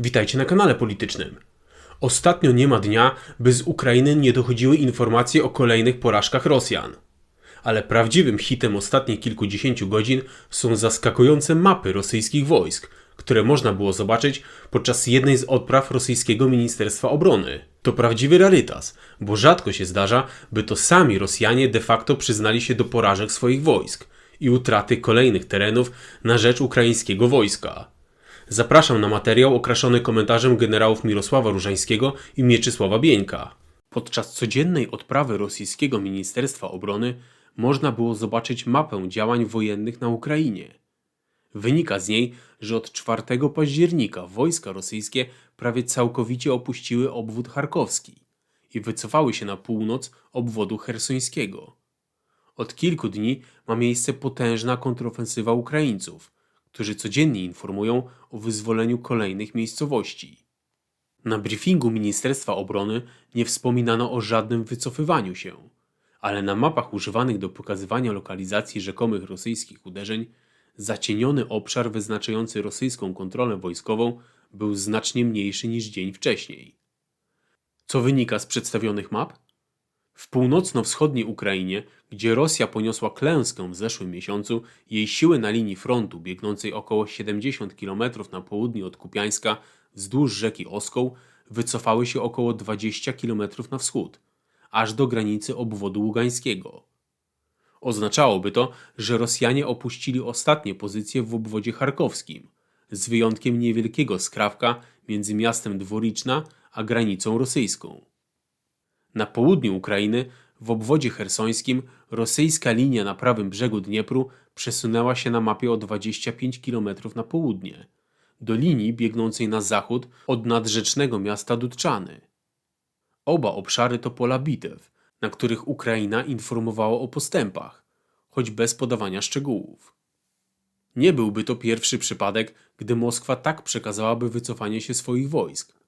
Witajcie na kanale politycznym. Ostatnio nie ma dnia, by z Ukrainy nie dochodziły informacje o kolejnych porażkach Rosjan. Ale prawdziwym hitem ostatnich kilkudziesięciu godzin są zaskakujące mapy rosyjskich wojsk, które można było zobaczyć podczas jednej z odpraw rosyjskiego Ministerstwa Obrony. To prawdziwy rarytas, bo rzadko się zdarza, by to sami Rosjanie de facto przyznali się do porażek swoich wojsk i utraty kolejnych terenów na rzecz ukraińskiego wojska. Zapraszam na materiał okraszony komentarzem generałów Mirosława Różańskiego i Mieczysława Bieńka. Podczas codziennej odprawy rosyjskiego Ministerstwa Obrony można było zobaczyć mapę działań wojennych na Ukrainie. Wynika z niej, że od 4 października wojska rosyjskie prawie całkowicie opuściły obwód charkowski i wycofały się na północ obwodu hersońskiego. Od kilku dni ma miejsce potężna kontrofensywa Ukraińców, którzy codziennie informują o wyzwoleniu kolejnych miejscowości. Na briefingu Ministerstwa Obrony nie wspominano o żadnym wycofywaniu się, ale na mapach używanych do pokazywania lokalizacji rzekomych rosyjskich uderzeń zacieniony obszar wyznaczający rosyjską kontrolę wojskową był znacznie mniejszy niż dzień wcześniej. Co wynika z przedstawionych map? W północno-wschodniej Ukrainie, gdzie Rosja poniosła klęskę w zeszłym miesiącu, jej siły na linii frontu biegnącej około 70 km na południe od Kupiańska wzdłuż rzeki Oskoł wycofały się około 20 km na wschód, aż do granicy obwodu ługańskiego. Oznaczałoby to, że Rosjanie opuścili ostatnie pozycje w obwodzie charkowskim, z wyjątkiem niewielkiego skrawka między miastem Dworiczna a granicą rosyjską. Na południu Ukrainy, w obwodzie hersońskim, rosyjska linia na prawym brzegu Dniepru przesunęła się na mapie o 25 km na południe, do linii biegnącej na zachód od nadrzecznego miasta Dudczany. Oba obszary to pola bitew, na których Ukraina informowała o postępach, choć bez podawania szczegółów. Nie byłby to pierwszy przypadek, gdy Moskwa tak przekazałaby wycofanie się swoich wojsk.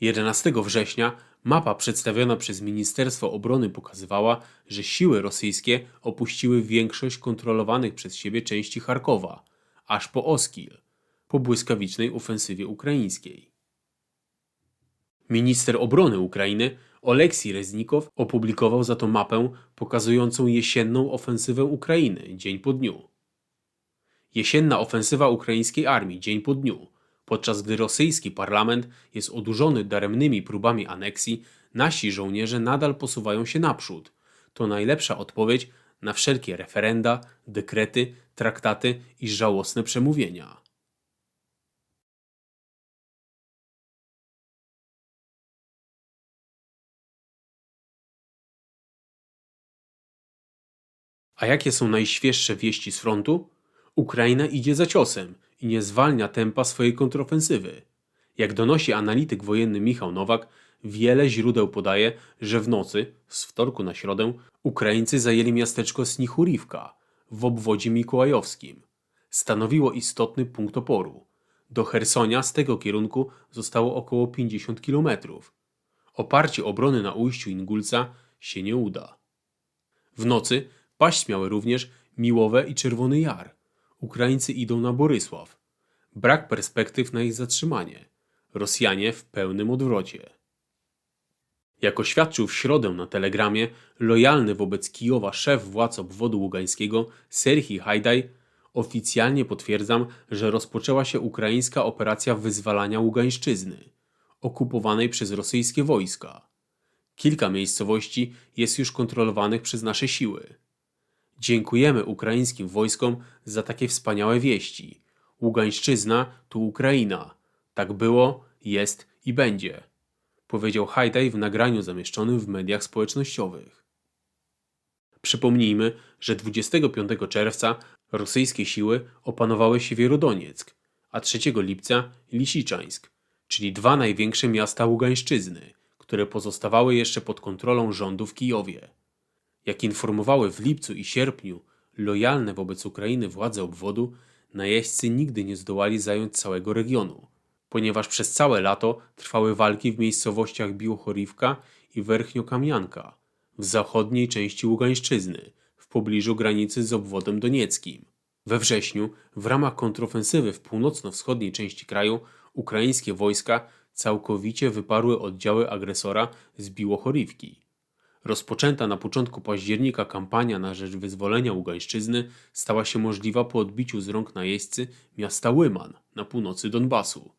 11 września mapa przedstawiona przez Ministerstwo Obrony pokazywała, że siły rosyjskie opuściły większość kontrolowanych przez siebie części Charkowa, aż po Oskil, po błyskawicznej ofensywie ukraińskiej. Minister obrony Ukrainy Oleksij Reznikow opublikował za to mapę pokazującą jesienną ofensywę Ukrainy dzień po dniu. Jesienna ofensywa ukraińskiej armii dzień po dniu, podczas gdy rosyjski parlament jest odurzony daremnymi próbami aneksji, nasi żołnierze nadal posuwają się naprzód. To najlepsza odpowiedź na wszelkie referenda, dekrety, traktaty i żałosne przemówienia. A jakie są najświeższe wieści z frontu? Ukraina idzie za ciosem i nie zwalnia tempa swojej kontrofensywy. Jak donosi analityk wojenny Michał Nowak, wiele źródeł podaje, że w nocy, z wtorku na środę, Ukraińcy zajęli miasteczko Snichurivka w obwodzie mikołajowskim. Stanowiło istotny punkt oporu. Do Hersonia z tego kierunku zostało około 50 kilometrów. Oparcie obrony na ujściu Ingulca się nie uda. W nocy paść miały również Miłowe i Czerwony Jar. Ukraińcy idą na Borysław. Brak perspektyw na ich zatrzymanie. Rosjanie w pełnym odwrocie. Jak oświadczył w środę na telegramie lojalny wobec Kijowa szef władz obwodu ługańskiego Serhii Hajdaj, oficjalnie potwierdzam, że rozpoczęła się ukraińska operacja wyzwalania Ługańszczyzny, okupowanej przez rosyjskie wojska. Kilka miejscowości jest już kontrolowanych przez nasze siły. Dziękujemy ukraińskim wojskom za takie wspaniałe wieści. Ługańszczyzna to Ukraina. Tak było, jest i będzie. Powiedział Hajdaj w nagraniu zamieszczonym w mediach społecznościowych. Przypomnijmy, że 25 czerwca rosyjskie siły opanowały Siewierodonieck, a 3 lipca Lisiczańsk, czyli dwa największe miasta Ługańszczyzny, które pozostawały jeszcze pod kontrolą rządu w Kijowie. Jak informowały w lipcu i sierpniu lojalne wobec Ukrainy władze obwodu, najeźdźcy nigdy nie zdołali zająć całego regionu, ponieważ przez całe lato trwały walki w miejscowościach Biłochorivka i Werchnio-Kamianka w zachodniej części Ługańszczyzny, w pobliżu granicy z obwodem donieckim. We wrześniu, w ramach kontrofensywy w północno-wschodniej części kraju, ukraińskie wojska całkowicie wyparły oddziały agresora z Biłochorywki. Rozpoczęta na początku października kampania na rzecz wyzwolenia Ługańszczyzny stała się możliwa po odbiciu z rąk najeźdźcy miasta Łyman na północy Donbasu,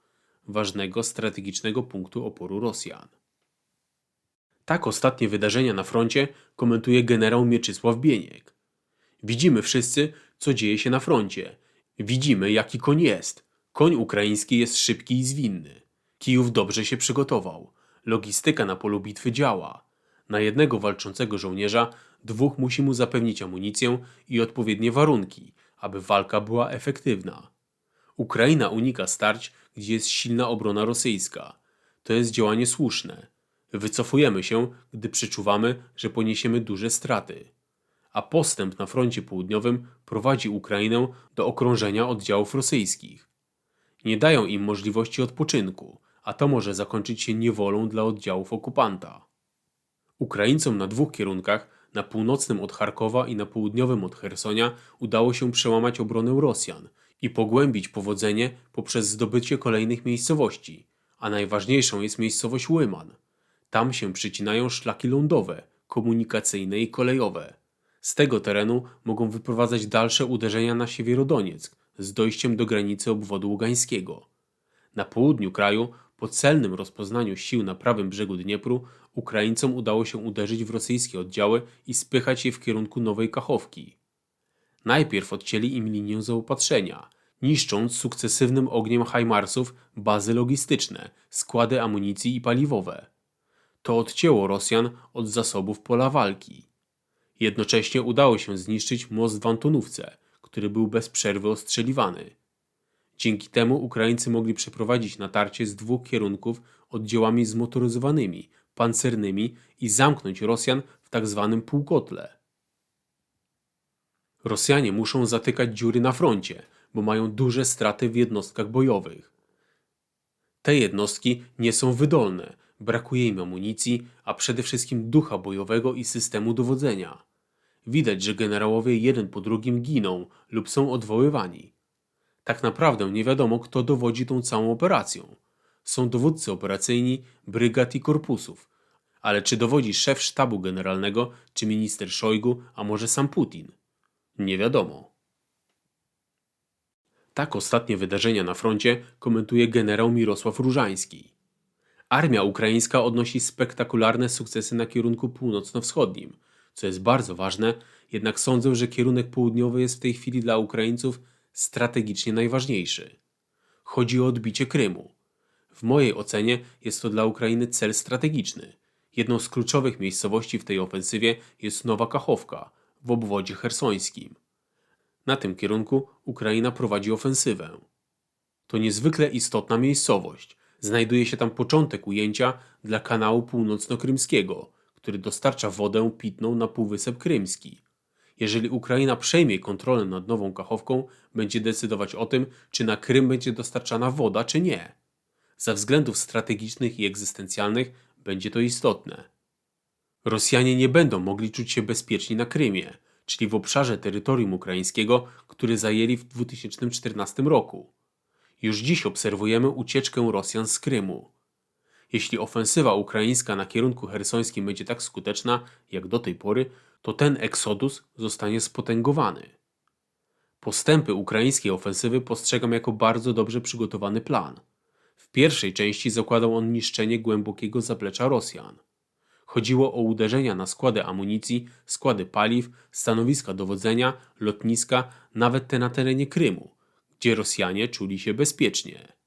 ważnego strategicznego punktu oporu Rosjan. Tak ostatnie wydarzenia na froncie komentuje generał Mieczysław Bieniek. Widzimy wszyscy, co dzieje się na froncie. Widzimy, jaki koń jest. Koń ukraiński jest szybki i zwinny. Kijów dobrze się przygotował. Logistyka na polu bitwy działa. Na jednego walczącego żołnierza dwóch musi mu zapewnić amunicję i odpowiednie warunki, aby walka była efektywna. Ukraina unika starć, gdzie jest silna obrona rosyjska. To jest działanie słuszne. Wycofujemy się, gdy przeczuwamy, że poniesiemy duże straty. A postęp na froncie południowym prowadzi Ukrainę do okrążenia oddziałów rosyjskich. Nie dają im możliwości odpoczynku, a to może zakończyć się niewolą dla oddziałów okupanta. Ukraińcom na dwóch kierunkach, na północnym od Charkowa i na południowym od Hersonia, udało się przełamać obronę Rosjan i pogłębić powodzenie poprzez zdobycie kolejnych miejscowości, a najważniejszą jest miejscowość Łyman. Tam się przycinają szlaki lądowe, komunikacyjne i kolejowe. Z tego terenu mogą wyprowadzać dalsze uderzenia na Siewierodonieck z dojściem do granicy obwodu ługańskiego. Na południu kraju, po celnym rozpoznaniu sił na prawym brzegu Dniepru, Ukraińcom udało się uderzyć w rosyjskie oddziały i spychać je w kierunku Nowej Kachowki. Najpierw odcięli im linię zaopatrzenia, niszcząc sukcesywnym ogniem Hajmarsów bazy logistyczne, składy amunicji i paliwowe. To odcięło Rosjan od zasobów pola walki. Jednocześnie udało się zniszczyć most w Antonówce, który był bez przerwy ostrzeliwany. Dzięki temu Ukraińcy mogli przeprowadzić natarcie z dwóch kierunków oddziałami zmotoryzowanymi, pancernymi i zamknąć Rosjan w tzw. półkotle. Rosjanie muszą zatykać dziury na froncie, bo mają duże straty w jednostkach bojowych. Te jednostki nie są wydolne, brakuje im amunicji, a przede wszystkim ducha bojowego i systemu dowodzenia. Widać, że generałowie jeden po drugim giną lub są odwoływani. Tak naprawdę nie wiadomo, kto dowodzi tą całą operacją. Są dowódcy operacyjni, brygad i korpusów. Ale czy dowodzi szef sztabu generalnego, czy minister Szojgu, a może sam Putin? Nie wiadomo. Tak ostatnie wydarzenia na froncie komentuje generał Mirosław Różański. Armia ukraińska odnosi spektakularne sukcesy na kierunku północno-wschodnim, co jest bardzo ważne, jednak sądzę, że kierunek południowy jest w tej chwili dla Ukraińców strategicznie najważniejszy. Chodzi o odbicie Krymu. W mojej ocenie jest to dla Ukrainy cel strategiczny. Jedną z kluczowych miejscowości w tej ofensywie jest Nowa Kachowka w obwodzie hersońskim. Na tym kierunku Ukraina prowadzi ofensywę. To niezwykle istotna miejscowość. Znajduje się tam początek ujęcia dla kanału północno-krymskiego, który dostarcza wodę pitną na Półwysep Krymski. Jeżeli Ukraina przejmie kontrolę nad Nową Kachowką, będzie decydować o tym, czy na Krym będzie dostarczana woda, czy nie. Ze względów strategicznych i egzystencjalnych będzie to istotne. Rosjanie nie będą mogli czuć się bezpieczni na Krymie, czyli w obszarze terytorium ukraińskiego, który zajęli w 2014 roku. Już dziś obserwujemy ucieczkę Rosjan z Krymu. Jeśli ofensywa ukraińska na kierunku hersońskim będzie tak skuteczna jak do tej pory, to ten eksodus zostanie spotęgowany. Postępy ukraińskiej ofensywy postrzegam jako bardzo dobrze przygotowany plan. W pierwszej części zakładał on niszczenie głębokiego zaplecza Rosjan. Chodziło o uderzenia na składy amunicji, składy paliw, stanowiska dowodzenia, lotniska, nawet te na terenie Krymu, gdzie Rosjanie czuli się bezpiecznie.